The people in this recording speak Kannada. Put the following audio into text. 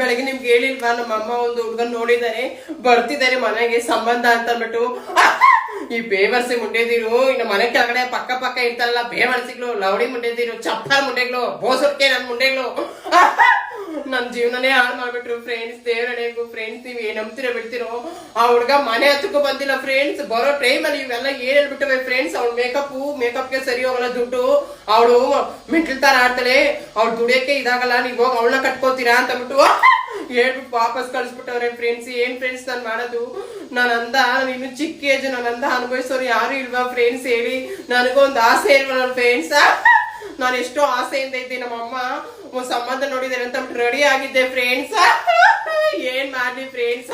ಬೆಳಗ್ಗೆ ನಿಮ್ಗೆ ಹೇಳಿಲ್ವಾ, ನಮ್ಮ ಅಮ್ಮ ಒಂದು ಹುಡುಗನ್ ನೋಡಿದ್ದಾರೆ ಬರ್ತಿದ್ದಾರೆ ಮನೆಗೆ ಸಂಬಂಧ ಅಂತ ಅಂದ್ಬಿಟ್ಟು. ಈ ಬೇವರ್ಸಿ ಮುಂಡೆದಿರು, ಇನ್ನು ಮನೆ ಕೆಳಗಡೆ ಪಕ್ಕ ಪಕ್ಕ ಇರ್ತಾರಲ್ಲ ಬೇವರ್ಸಿಗಳು ಲವಡಿ ಮುಂಡೆದಿರು ಚಪ್ಪರ್ ಮುಂಡೆಗಳು ಬೋಸಕ್ಕೆ ನನ್ ಮುಂಡೆಗಳು ನನ್ ಜೀವನನೇ ಹಾಳು ಮಾಡ್ಬಿಟ್ರು ಫ್ರೆಂಡ್ಸ್ ದೇವರಡೆಗೂ ಏನ್ ನಂಬ್ತಿರೋ ಬಿಡ್ತಿರೋ? ಆ ಹುಡ್ಗ ಮನೆ ಹತ್ತಕ್ಕೂ ಬಂದಿಲ್ಲ ಫ್ರೆಂಡ್ಸ್ ಬರೋ ಟೈಮ್ ಅಲ್ಲಿ ಇವೆಲ್ಲ ಏನ್ ಹೇಳ್ಬಿಟ್ಟವೆ ಫ್ರೆಂಡ್ಸ್ ಅವ್ಳ ಮೇಕಪ್ ಮೇಕಪ್ಗೆ ಸರಿ ಹೋಗಲ್ಲ ದುಡ್ಡು. ಅವಳು ಮೆಂಟಲ್ ತರ ಆಡ್ತಾಳೆ. ಅವ್ಳು ದುಡಿಯಕ್ಕೆ ಇದಾಗಲ್ಲ, ನೀವ್ ಅವಳನ್ನ ಕಟ್ಕೋತೀರಾ ಅಂತ ಅಂದ್ಬಿಟ್ಟು ಹೇಳ್ಬಿಟ್ಟು ವಾಪಸ್ ಕಳ್ಸ್ಬಿಟ್ಟವ್ರೆ ಫ್ರೆಂಡ್ಸ್ ಏನ್ ಫ್ರೆಂಡ್ಸ್ ನಾನು ಮಾಡೋದು? ನಾನು ಅಂದ, ನಾನು ಚಿಕ್ಕ ಏಜ್ ನಾನು ಅಂದ ಅನುಭವಿಸೋರು ಯಾರು ಇಲ್ವಾ ಫ್ರೆಂಡ್ಸ್ ಹೇಳಿ? ನನಗೊಂದು ಆಸೆ ಇಲ್ವಾ ನನ್ನ ಫ್ರೆಂಡ್ಸ್ ನಾನು ಎಷ್ಟೋ ಆಸೆಯಿಂದ ಇದ್ದೆ ನಮ್ಮಮ್ಮ. ಸಂಬಂಧ ನೋಡಿದ್ದಾರೆ ಅಂತ ರೆಡಿ ಆಗಿದ್ದೆ ಫ್ರೆಂಡ್ಸ್ ಏನ್ ಮಾಡ್ಲಿ ಫ್ರೆಂಡ್ಸ್